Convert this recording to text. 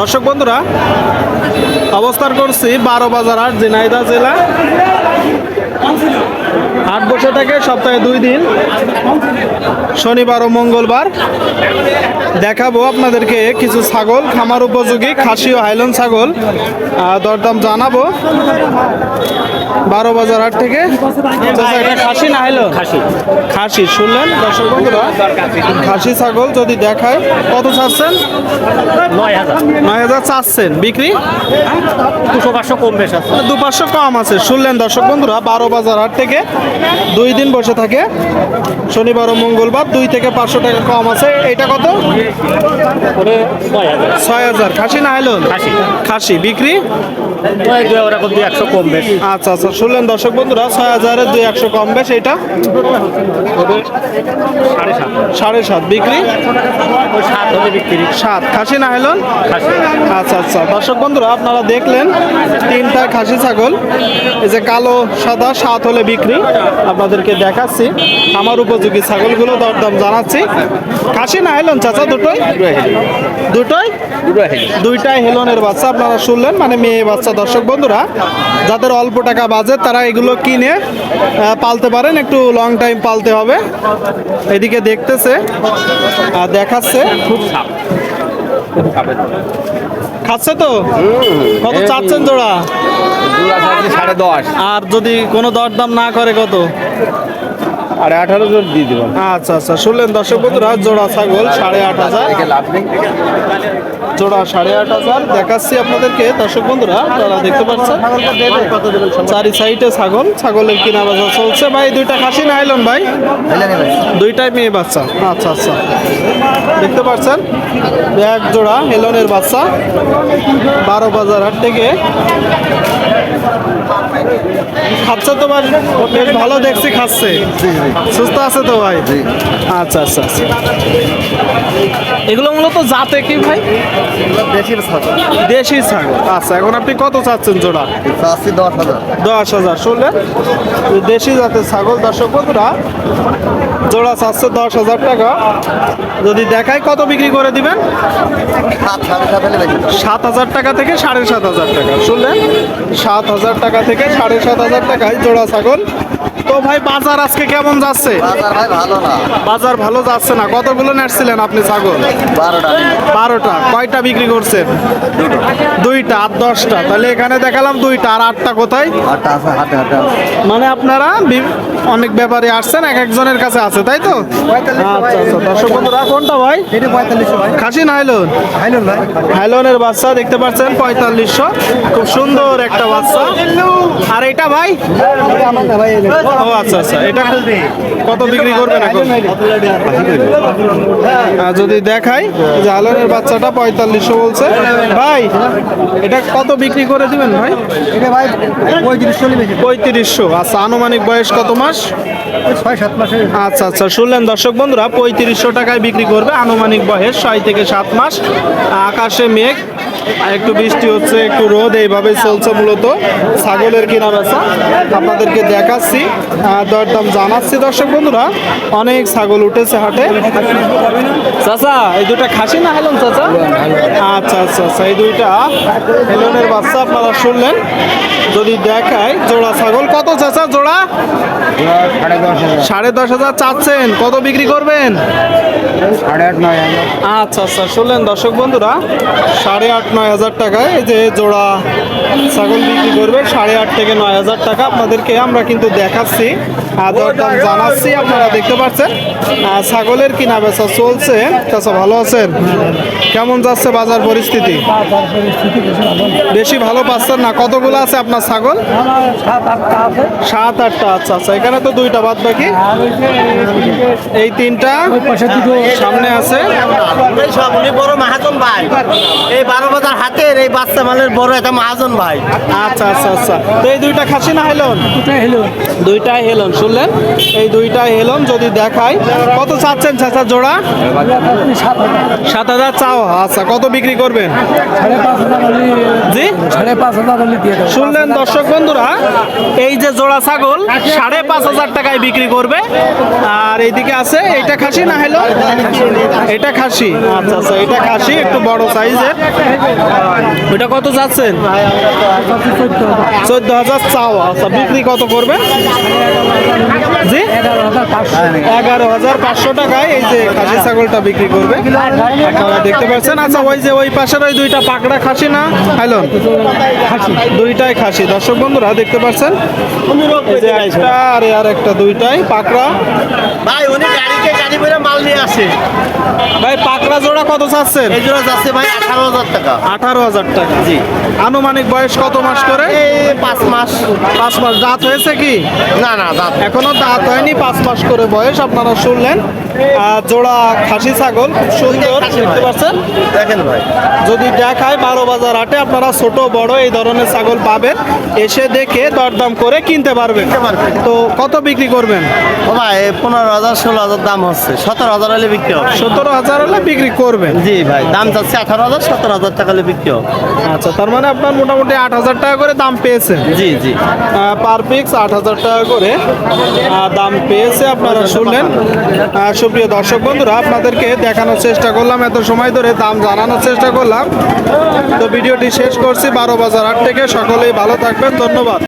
দর্শক বন্ধুরা অবস্থান করছি বারো বাজার আর জেলা। হাট বসে থাকে সপ্তাহে দুই দিন শনিবার ও মঙ্গলবার। দেখাবো আপনাদেরকে কিছু ছাগল খামার উপযোগী খাসি ও হাইলন ছাগল। দরদাম জানাব। বারো বাজার হাট থেকে। চাচা, এটা খাসি না হাইলন? খাসি। খাসি শুনলেন দর্শক বন্ধুরা? খাসি ছাগল যদি দেখায় কত চাচ্ছেন? নয় হাজার। নয় হাজার চাচ্ছেন বিক্রি? দুশো পাঁচশো কম বেশ আছে। দু পাঁচশো কম আছে শুনলেন দর্শক বন্ধুরা? বারো বাজার হাট থেকে দুই দিন বসে থাকে। শনিবার ও মঙ্গলবার দুই থেকে পাঁচশো টাকা কম আছে। এটা কত? ছয় হাজার। খাসি না হাইলন? খাসি। বিক্রি? আচ্ছা আচ্ছা। শুনলেন দর্শক বন্ধুরা ছয় হাজারের দুই একশো কম বেশ এটা? সাড়ে সাত। বিক্রি? সাত হলে খাসি না হাইলন? আচ্ছা আচ্ছা। দর্শক বন্ধুরা আপনারা দেখলেন তিনটা খাসি ছাগল। এই যে কালো সাদা সাত হলে বিক্রি। আপনাদেরকে দেখাচ্ছি। আমার উপযোগী ছাগলগুলো দরদাম জানাচ্ছি। কাশি না হেলন চাচা দুটোই? দুটোই দুইটাই হেলনের বাচ্চা আপনারা শুনলেন মানে মেয়ে বাচ্চা। দর্শক বন্ধুরা যাদের অল্প টাকা বাজে তারা এগুলো কিনে পালতে পারেন। একটু লং টাইম পালতে হবে। এদিকে দেখতেছে আর দেখাচ্ছে। খুব খাচ্ছে তো? কত চাচ্ছেন জোড়া? সাড়ে দশ। আর যদি কোনো দর দাম না করে কত? সাড়ে আঠারো জোর দিয়ে দেবো আচ্ছা আচ্ছা। শুনলেন দর্শক বন্ধুরা জোড়া ছাগল সাড়ে আট হাজার। লাভ নেই। জোড়া সাড়ে আট হাজার। দেখাচ্ছি আপনাদেরকে, দর্শক বন্ধুরা তারা দেখতে পাচ্ছেন। চারি সাইডে ছাগল, ছাগলের কিনা বাজার চলছে। ভাই, দুইটা খাসি না আইলন ভাই? দুইটাই মেয়ে বাচ্চা। আচ্ছা আচ্ছা। দেখতে পাচ্ছেন? এক জোড়া হেলনের বাচ্চা। বারো বাজার হাট থেকে খাচ্ছে তো ভাই? বেশ ভালো দেখছি খাচ্ছে। সুস্থ আছে তো ভাই? আচ্ছা আচ্ছা আচ্ছা। এগুলো মূলত জাতে কি ভাই? দেশি ছাগল। আচ্ছা এখন আপনি কত চাচ্ছেন জোড়া? চাচ্ছি দশ হাজার। দশ হাজার শুনলেন? দেশি জাতের ছাগল দর্শক বন্ধুরা জোড়া চাচ্ছে দশ হাজার টাকা। যদি দেখায় কত বিক্রি করে দিবেন? সাত হাজার টাকা থেকে সাড়ে সাত হাজার টাকা শুনলেন? সাত হাজার টাকা থেকে সাড়ে সাত হাজার টাকায় জোড়া ছাগল। তো ভাই বাজার আজকে কেমন যাচ্ছে? বাজার ভাই ভালো না। বাজার ভালো যাচ্ছে না। কতগুলো নেটছিলেন আপনি ছাগল? বারোটা। বারোটা। কয়টা বিক্রি করছেন? দুইটা আর দশটা। তাহলে এখানে দেখালাম দুইটা। আর আটটা কোথায়? হাটে হাটে মানে আপনারা অনেক ব্যাপারে আসছেন এক একজনের কাছে আছে তাই তো? আচ্ছা আচ্ছা। দর্শক বন্ধুরা কোনটা ভাই? খাসি না হাইলন? হাইলনের বাচ্চা দেখতে পাচ্ছেন পঁয়তাল্লিশশো। খুব সুন্দর একটা বাচ্চা। আর এটা ভাই? ও আচ্ছা আচ্ছা। এটা কত বিক্রি করবেন এখন? যদি দেখাই যে বাচ্চাটা পঁয়তাল্লিশশো বলছে। ভাই এটা কত বিক্রি করে দিবেন ভাই? পঁয়ত্রিশশো আচ্ছা আনুমানিক বয়স কত মাস? আচ্ছা আচ্ছা শুনলেন দর্শক বন্ধুরা পঁয়ত্রিশশো টাকায় বিক্রি করবে আনুমানিক বয়স ছয় থেকে সাত মাস। আকাশে মেঘ আর একটু বৃষ্টি হচ্ছে একটু রোদ এইভাবে চলছে মূলত। ছাগলের কিনা বেচা আপনাদেরকে দেখাচ্ছি দরদাম জানাচ্ছি। দর্শক বন্ধুরা অনেক ছাগল উঠেছে হাটে। চাচা এই দুটা খাসি না হেলন চাচা? আচ্ছা আচ্ছা আচ্ছা এই দুইটা হেলনের বাচ্চা আপনারা শুনলেন। যদি দেখায় জোড়া ছাগল কত চাচা জোড়া? সাড়ে দশ হাজার সাড়ে দশ হাজার চাচ্ছেন। কত বিক্রি করবেন? আচ্ছা আচ্ছা শুনলেন দর্শক বন্ধুরা সাড়ে আট নয় হাজার টাকায় যে জোড়া ছাগল বিক্রি করবে, সাড়ে আট থেকে নয় হাজার টাকা আপনাদেরকে আমরা কিন্তু দেখাচ্ছি দরদাম জানাচ্ছি, আপনারা দেখতে পাচ্ছেন ছাগলের কিনা বেচা চলছে। চাচা, ভালো আছেন? কেমন যাচ্ছে বাজার পরিস্থিতি? বেশি ভালো পাচ্ছেন না? কতগুলো আছে আপনার ছাগল? সাত আটটা আচ্ছা আচ্ছা এখানে তো দুইটা বাদ বাকি। এই তিনটা সামনে আছে। এই বারো বাজার হাতের এই বাচ্চা মালের বড় একটা মাহাজন ভাই। আচ্ছা আচ্ছা আচ্ছা। তো এই দুইটা খাসি না হেলন? দুইটাই হেলন। শুনলেন? এই দুইটাই হেলন যদি দেখাই। কত চাচ্ছেন চাচা জোড়া? সাত হাজার চাও আচ্ছা কত বিক্রি করবেন? জি? সাড়ে পাঁচ হাজার শুনলেন দর্শক বন্ধুরা? এই যে জোড়া ছাগল সাড়ে পাঁচ হাজার টাকায় বিক্রি করবে। আর এইদিকে আছে এটা খাসি না হেলো এটা খাসি। আচ্ছা আচ্ছা এটা খাসি একটু বড় সাইজের। ওইটা কত যাচ্ছেন? চোদ্দ হাজার চাও। আচ্ছা বিক্রি কত করবে জি? এগারো হাজার পাঁচশো টাকায় এই যে খাসি ছাগলটা বিক্রি করবে। আপনারা দেখতে পাচ্ছেন। আচ্ছা ওই যে ওই পাশের ওই দুইটা পাকড়া খাসি না? হ্যালো দুইটাই খাসি। দর্শক বন্ধুরা দেখতে পাচ্ছেন? একটা আর আর একটা দুইটাই পাকড়া। ভাই উনি গাড়িকে গাড়ি করে মাল নিয়ে আসে। ভাই পাকড়া জোড়া কত চাচ্ছেন এই জোড়া যাচ্ছে ভাই আঠারো হাজার টাকা। আঠারো হাজার টাকা। জি। আনুমানিক বয়স কত মাস করে? এই পাঁচ মাস। পাঁচ মাস। দাঁত হয়েছে কি? না না দাঁত। এখনও দাঁত হয়নি পাঁচ মাস করে বয়স আপনারা শুনলেন। জোড়া খাসি ছাগল খুব সুন্দর। দেখতে পাচ্ছেন? দেখেন ভাই। যদি দেখায় বারো বাজার হাটে আপনারা ছোট বড় এই ধরনের ছাগল পাবেন। এসে দেখে দরদাম করে কিনতে পারবেন। তো কত বিক্রি করবেন? ভাই পনেরো হাজার ষোলো হাজার দাম হচ্ছে। সতেরো হাজার হলে বিক্রি হবে। সতেরো হাজার হলে বিক্রি করবেন। জি ভাই দাম যাচ্ছে আঠারো হাজার সতেরো হাজার টাকা হলে বিক্রি হবে। আচ্ছা তার মানে আপনার মোটামুটি আট হাজার টাকা করে দাম পেয়েছেন। জি জি। পার পিক্স আট হাজার টাকা করে দাম পেয়েছে আপনারা শুনলেন। সুপ্রিয় দর্শক বন্ধুরা, আপনাদেরকে দেখানোর চেষ্টা করলাম, এত সময় ধরে দাম জানানোর চেষ্টা করলাম। তো ভিডিওটি শেষ করছি, বারো বাজার আট থেকে, সকলেই ভালো থাকবেন, ধন্যবাদ।